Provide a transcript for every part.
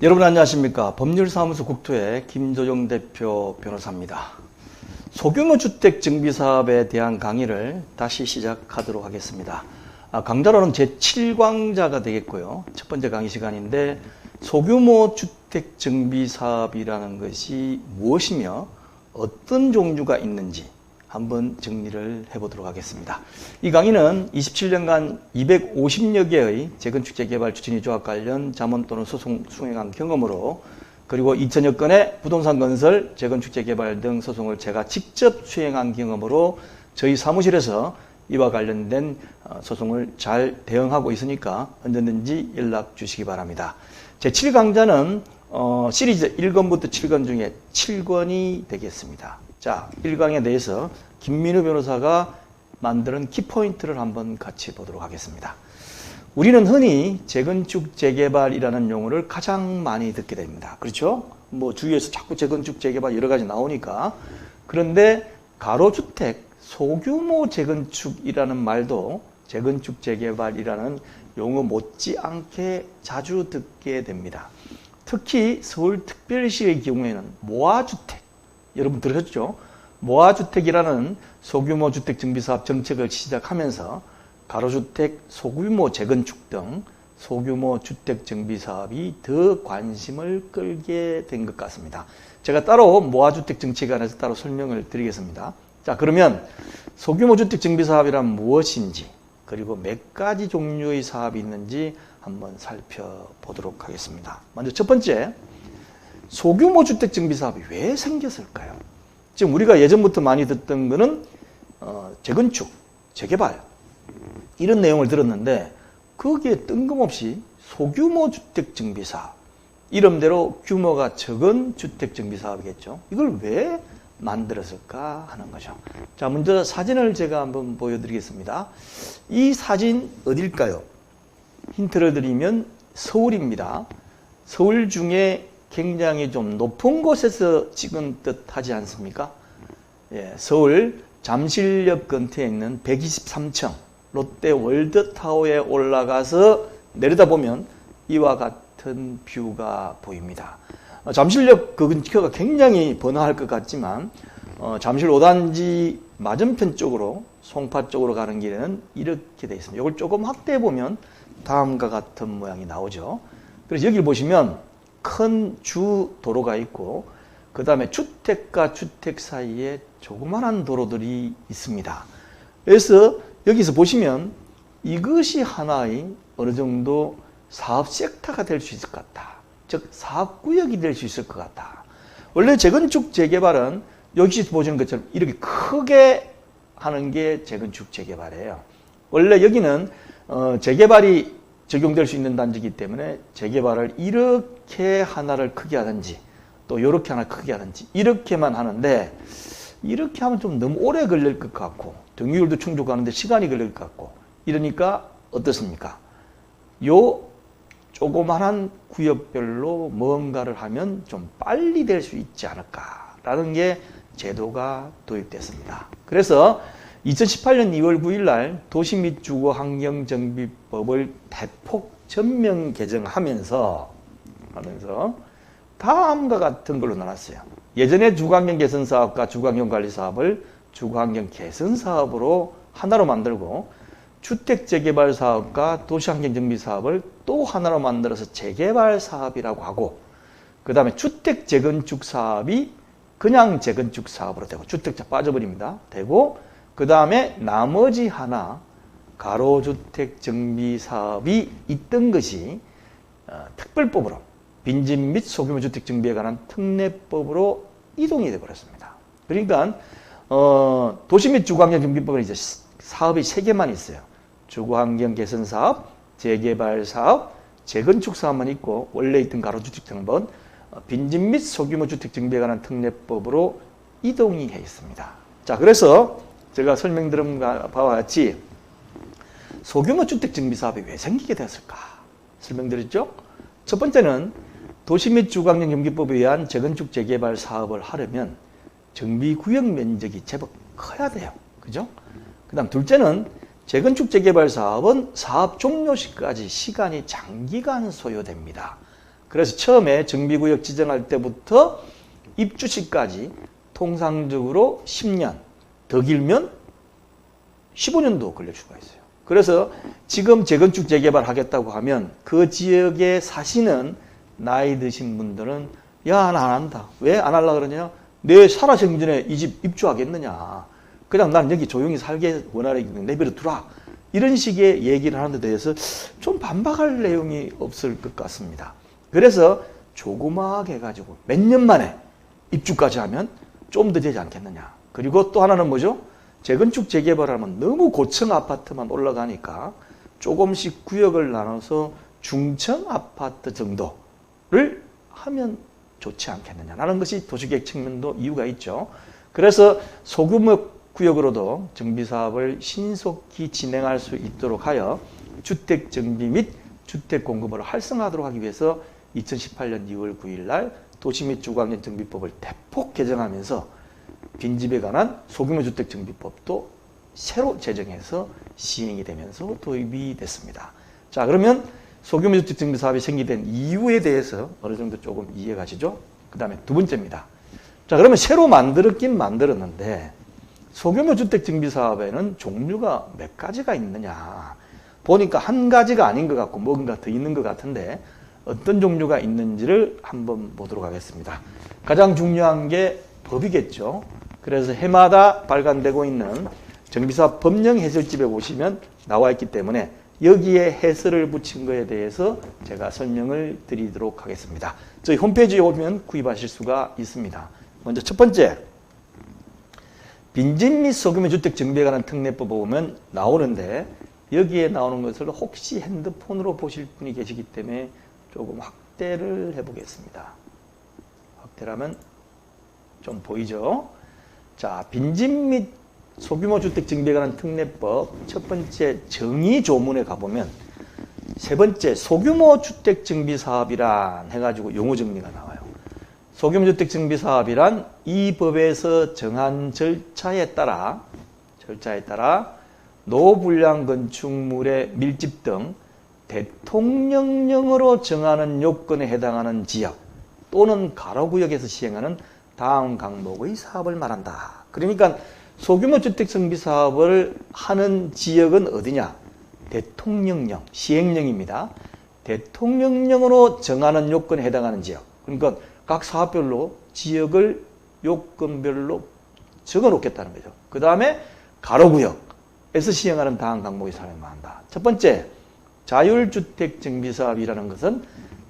여러분 안녕하십니까? 법률사무소 국토의 김조정 대표 변호사입니다. 소규모 주택 정비 사업에 대한 강의를 다시 시작하도록 하겠습니다. 아, 강좌로는 제7강좌가 되겠고요. 첫 번째 강의 시간인데 소규모 주택 정비 사업이라는 것이 무엇이며 어떤 종류가 있는지 한번 정리를 해보도록 하겠습니다. 이 강의는 27년간 250여 개의 재건축 재개발 추진위 조합 관련 자문 또는 소송 수행한 경험으로 그리고 2천여 건의 부동산 건설, 재건축 재개발 등 소송을 제가 직접 수행한 경험으로 저희 사무실에서 이와 관련된 어, 소송을 잘 대응하고 있으니까 언제든지 연락 주시기 바랍니다. 제 7강좌는 어, 시리즈 1권부터 7권 중에 7권이 되겠습니다. 자, 1강에 대해서 김민우 변호사가 만드는 키포인트를 한번 같이 보도록 하겠습니다. 우리는 흔히 재건축 재개발이라는 용어를 가장 많이 듣게 됩니다. 그렇죠? 뭐 주위에서 자꾸 재건축 재개발 여러 가지 나오니까 그런데 가로주택 소규모 재건축이라는 말도 재건축 재개발이라는 용어 못지않게 자주 듣게 됩니다. 특히 서울특별시의 경우에는 모아주택 여러분 들으셨죠? 모아주택이라는 소규모 주택 정비사업 정책을 시작하면서 가로주택, 소규모 재건축 등 소규모 주택 정비 사업이 더 관심을 끌게 된 것 같습니다. 제가 따로 모아주택 정책에 관해서 따로 설명을 드리겠습니다. 자, 그러면 소규모 주택 정비 사업이란 무엇인지 그리고 몇 가지 종류의 사업이 있는지 한번 살펴보도록 하겠습니다. 먼저 첫 번째, 소규모 주택 정비 사업이 왜 생겼을까요? 지금 우리가 예전부터 많이 듣던 거는 어, 재건축, 재개발 이런 내용을 들었는데 거기에 뜬금없이 소규모 주택 정비 사업 이름대로 규모가 적은 주택 정비 사업이겠죠. 이걸 왜 만들었을까 하는 거죠. 자, 먼저 사진을 제가 한번 보여드리겠습니다. 이 사진 어딜까요? 힌트를 드리면 서울입니다. 서울 중에 굉장히 좀 높은 곳에서 찍은 듯 하지 않습니까? 예, 서울 잠실역 근처에 있는 123층 롯데 월드타워에 올라가서 내려다보면 이와 같은 뷰가 보입니다. 어, 잠실역 그 근처가 굉장히 번화할 것 같지만 어, 잠실 5단지 맞은편 쪽으로 송파 쪽으로 가는 길에는 이렇게 되어 있습니다. 이걸 조금 확대해 보면 다음과 같은 모양이 나오죠. 그래서 여기 보시면 큰 주 도로가 있고 그 다음에 주택과 주택 사이에 조그마한 도로들이 있습니다. 그래서 여기서 보시면 이것이 하나의 어느 정도 사업 섹터가 될 수 있을 것 같다. 즉 사업구역이 될 수 있을 것 같다. 원래 재건축 재개발은 여기 보시는 것처럼 이렇게 크게 하는 게 재건축 재개발이에요. 원래 여기는 어, 재개발이 적용될 수 있는 단지이기 때문에 재개발을 이렇게 하나를 크게 하든지 또 이렇게 하나 크게 하든지 이렇게만 하는데 이렇게 하면 좀 너무 오래 걸릴 것 같고 등유율도 충족하는데 시간이 걸릴 것 같고 이러니까 어떻습니까? 요 조그만한 구역별로 뭔가를 하면 좀 빨리 될 수 있지 않을까라는 게 제도가 도입됐습니다. 그래서 2018년 2월 9일 날 도시 및 주거 환경 정비법을 대폭 전면 개정하면서 하면서 다음과 같은 걸로 나눴어요. 예전에 주거환경 개선 사업과 주거환경 관리 사업을 주거환경 개선 사업으로 하나로 만들고 주택 재개발 사업과 도시환경 정비 사업을 또 하나로 만들어서 재개발 사업이라고 하고 그 다음에 주택 재건축 사업이 그냥 재건축 사업으로 되고 주택자 빠져버립니다. 되고 그 다음에 나머지 하나 가로주택 정비 사업이 있던 것이 어, 특별법으로 빈집 및 소규모 주택 정비에 관한 특례법으로 이동이 되어 버렸습니다. 그러니까 어, 도시 및 주거환경 정비법은 이제 사업이 세 개만 있어요. 주거환경 개선 사업, 재개발 사업, 재건축 사업만 있고 원래 있던 가로주택 정법은 어, 빈집 및 소규모 주택 정비에 관한 특례법으로 이동이 해 있습니다. 자, 그래서 제가 설명드린 바와 같이 소규모 주택 정비 사업이 왜 생기게 되었을까 설명드렸죠. 첫 번째는 도시 및 주거환경 정비법에 의한 재건축 재개발 사업을 하려면 정비 구역 면적이 제법 커야 돼요. 그죠? 그 다음 둘째는 재건축 재개발 사업은 사업 종료 시까지 시간이 장기간 소요됩니다. 그래서 처음에 정비구역 지정할 때부터 입주 시까지 통상적으로 10년, 더 길면 15년도 걸릴 수가 있어요. 그래서 지금 재건축 재개발 하겠다고 하면 그 지역에 사시는 나이 드신 분들은 야, 나 안 한다. 왜 안 하려고 그러냐? 내 살아 생전에 이 집 입주하겠느냐. 그냥 난 여기 조용히 살게 원하는 내버려 두라. 이런 식의 얘기를 하는 데 대해서 좀 반박할 내용이 없을 것 같습니다. 그래서 조그마하게 해가지고 몇 년 만에 입주까지 하면 좀 더 되지 않겠느냐. 그리고 또 하나는 뭐죠? 재건축 재개발하면 너무 고층 아파트만 올라가니까 조금씩 구역을 나눠서 중층 아파트 정도를 하면 좋지 않겠느냐라는 것이 도시계획 측면도 이유가 있죠. 그래서 소규모 구역으로도 정비 사업을 신속히 진행할 수 있도록 하여 주택 정비 및 주택 공급을 활성화하도록 하기 위해서 2018년 2월 9일 날 도시 및 주거환경 정비법을 대폭 개정하면서 빈집에 관한 소규모 주택 정비법도 새로 제정해서 시행이 되면서 도입이 됐습니다. 자, 그러면 소규모 주택 정비 사업이 생기된 이유에 대해서 어느 정도 조금 이해가시죠? 그 다음에 두 번째입니다. 자, 그러면 새로 만들었긴 만들었는데 소규모 주택 정비 사업에는 종류가 몇 가지가 있느냐. 보니까 한 가지가 아닌 것 같고 뭔가 더 있는 것 같은데 어떤 종류가 있는지를 한번 보도록 하겠습니다. 가장 중요한 게 법이겠죠. 그래서 해마다 발간되고 있는 정비사 법령 해설집에 보시면 나와 있기 때문에 여기에 해설을 붙인 것에 대해서 제가 설명을 드리도록 하겠습니다. 저희 홈페이지에 오면 구입하실 수가 있습니다. 먼저 첫 번째, 빈집 및 소규모 주택 정비에 관한 특례법 보면 나오는데 여기에 나오는 것을 혹시 핸드폰으로 보실 분이 계시기 때문에 조금 확대를 해보겠습니다. 확대라면 좀 보이죠? 자, 빈집 및 소규모 주택 정비에 관한 특례법 첫 번째 정의 조문에 가보면 세 번째 소규모 주택 정비 사업이란 해가지고 용어 정리가 나와요. 소규모 주택 정비 사업이란 이 법에서 정한 절차에 따라 절차에 따라 노불량 건축물의 밀집 등 대통령령으로 정하는 요건에 해당하는 지역 또는 가로구역에서 시행하는 다음 강목의 사업을 말한다. 그러니까 소규모 주택 정비 사업을 하는 지역은 어디냐? 대통령령, 시행령입니다. 대통령령으로 정하는 요건에 해당하는 지역. 그러니까 각 사업별로 지역을 요건별로 적어 놓겠다는 거죠. 그 다음에 가로구역에서 시행하는 다음 사업을 말한다. 첫 번째, 자율주택 정비사업이라는 것은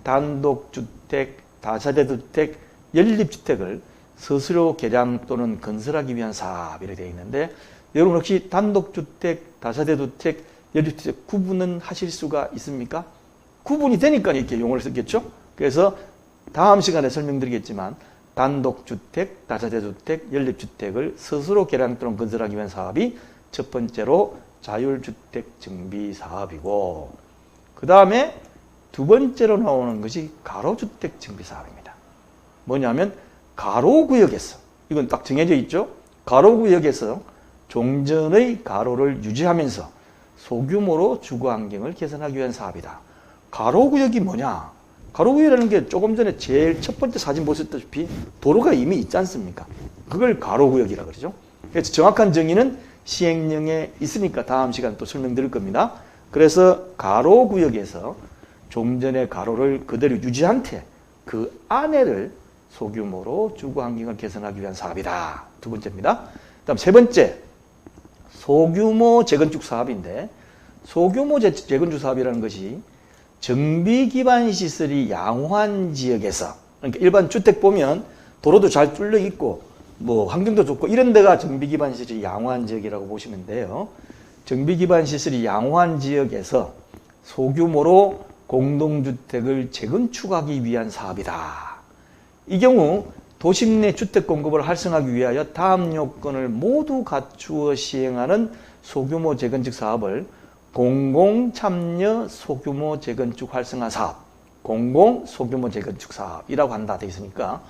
단독주택, 다세대주택, 연립주택을 스스로 개량 또는 건설하기 위한 사업이라 되어 있는데 여러분 혹시 단독주택, 다세대주택, 연립주택 구분은 하실 수가 있습니까? 구분이 되니까 이렇게 용어를 썼겠죠? 그래서 다음 시간에 설명드리겠지만 단독주택, 다세대주택, 연립주택을 스스로 개량 또는 건설하기 위한 사업이 첫 번째로 자율주택 정비 사업이고 그 다음에 두 번째로 나오는 것이 가로주택 정비 사업입니다. 뭐냐면 가로구역에서 이건 딱 정해져 있죠. 가로구역에서 종전의 가로를 유지하면서 소규모로 주거 환경을 개선하기 위한 사업이다. 가로구역이 뭐냐? 가로구역이라는 게 조금 전에 제일 첫 번째 사진 보셨다시피 도로가 이미 있지 않습니까? 그걸 가로구역이라 그러죠. 그래서 정확한 정의는 시행령에 있으니까 다음 시간 또 설명드릴 겁니다. 그래서 가로구역에서 좀 전에 가로를 그대로 유지한 채 그 안에를 소규모로 주거 환경을 개선하기 위한 사업이다. 두 번째입니다. 다음 세 번째, 소규모 재건축 사업인데 소규모 재건축 사업이라는 것이 정비 기반 시설이 양호한 지역에서 그러니까 일반 주택 보면 도로도 잘 뚫려 있고 뭐 환경도 좋고 이런 데가 정비 기반 시설이 양호한 지역이라고 보시면 돼요. 정비 기반 시설이 양호한 지역에서 소규모로 공동주택을 재건축하기 위한 사업이다. 이 경우 도심 내 주택 공급을 활성화하기 위하여 다음 요건을 모두 갖추어 시행하는 소규모 재건축 사업을 공공참여 소규모 재건축 활성화 사업, 공공 소규모 재건축 사업이라고 한다 되어 있으니까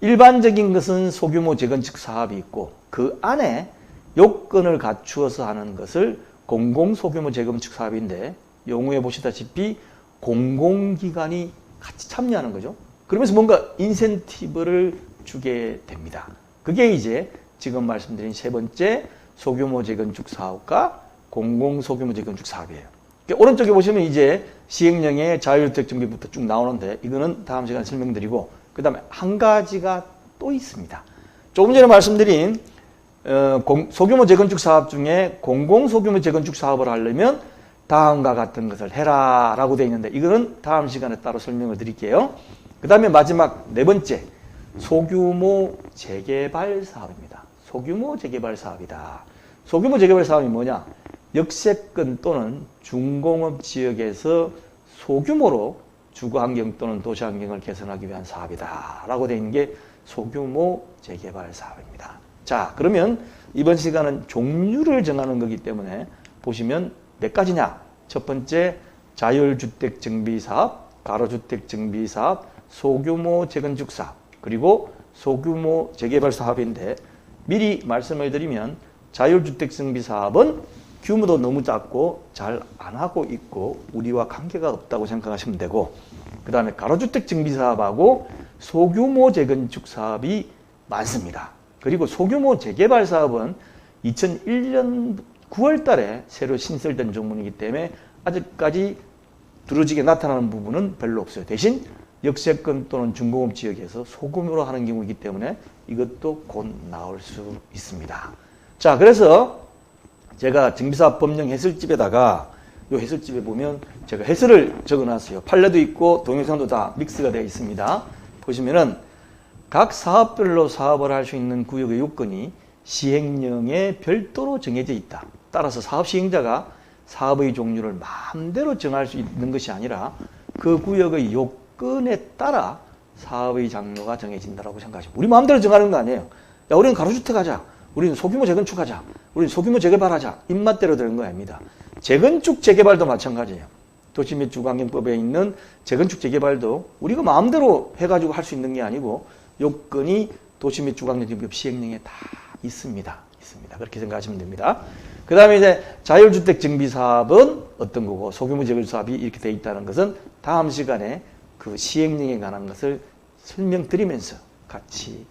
일반적인 것은 소규모 재건축 사업이 있고 그 안에 요건을 갖추어서 하는 것을 공공 소규모 재건축 사업인데 용어에 보시다시피 공공기관이 같이 참여하는 거죠. 그러면서 뭔가 인센티브를 주게 됩니다. 그게 이제 지금 말씀드린 세 번째 소규모 재건축 사업과 공공 소규모 재건축 사업이에요. 그러니까 오른쪽에 보시면 이제 시행령의 자율주택 정비부터 쭉 나오는데 이거는 다음 시간에 설명드리고 그 다음에 한 가지가 또 있습니다. 조금 전에 말씀드린 어, 공- 소규모 재건축 사업 중에 공공 소규모 재건축 사업을 하려면 다음과 같은 것을 해라 라고 되어 있는데 이거는 다음 시간에 따로 설명을 드릴게요. 그 다음에 마지막 네 번째 소규모 재개발 사업입니다. 소규모 재개발 사업이다. 소규모 재개발 사업이 뭐냐? 역세권 또는 중공업 지역에서 소규모로 주거 환경 또는 도시 환경을 개선하기 위한 사업이다. 라고 되어 있는 게 소규모 재개발 사업입니다. 자, 그러면 이번 시간은 종류를 정하는 거기 때문에 보시면 몇 가지냐? 첫 번째, 자율주택 정비 사업, 가로주택 정비 사업, 소규모 재건축 사업, 그리고 소규모 재개발 사업인데 미리 말씀을 드리면 자율주택 정비 사업은 규모도 너무 작고 잘 안 하고 있고 우리와 관계가 없다고 생각하시면 되고 그 다음에 가로주택 정비 사업하고 소규모 재건축 사업이 많습니다. 그리고 소규모 재개발 사업은 2001년 9월 달에 새로 신설된 종문이기 때문에 아직까지 두루지게 나타나는 부분은 별로 없어요. 대신 역세권 또는 중공업 지역에서 소규모로 하는 경우이기 때문에 이것도 곧 나올 수 있습니다. 자, 그래서 제가 정비사업 법령 해설집에다가 이 해설집에 보면 제가 해설을 적어놨어요. 판례도 있고 동영상도 다 믹스가 되어 있습니다. 보시면은 각 사업별로 사업을 할 수 있는 구역의 요건이 시행령에 별도로 정해져 있다. 따라서 사업 시행자가 사업의 종류를 마음대로 정할 수 있는 것이 아니라 그 구역의 요건에 따라 사업의 장르가 정해진다라고 생각하시면 우리 마음대로 정하는 거 아니에요. 야, 우리는 가로주택 하자. 우리는 소규모 재건축하자. 우리는 소규모 재개발하자. 입맛대로 되는 거 아닙니다. 재건축 재개발도 마찬가지예요. 도시 및 주거환경법에 있는 재건축 재개발도 우리가 마음대로 해가지고 할 수 있는 게 아니고 요건이 도시 및 주거환경법 시행령에 다 있습니다. 있습니다. 그렇게 생각하시면 됩니다. 그 다음에 이제 자율주택 정비 사업은 어떤 거고 소규모 재건축 사업이 이렇게 돼 있다는 것은 다음 시간에 그 시행령에 관한 것을 설명드리면서 같이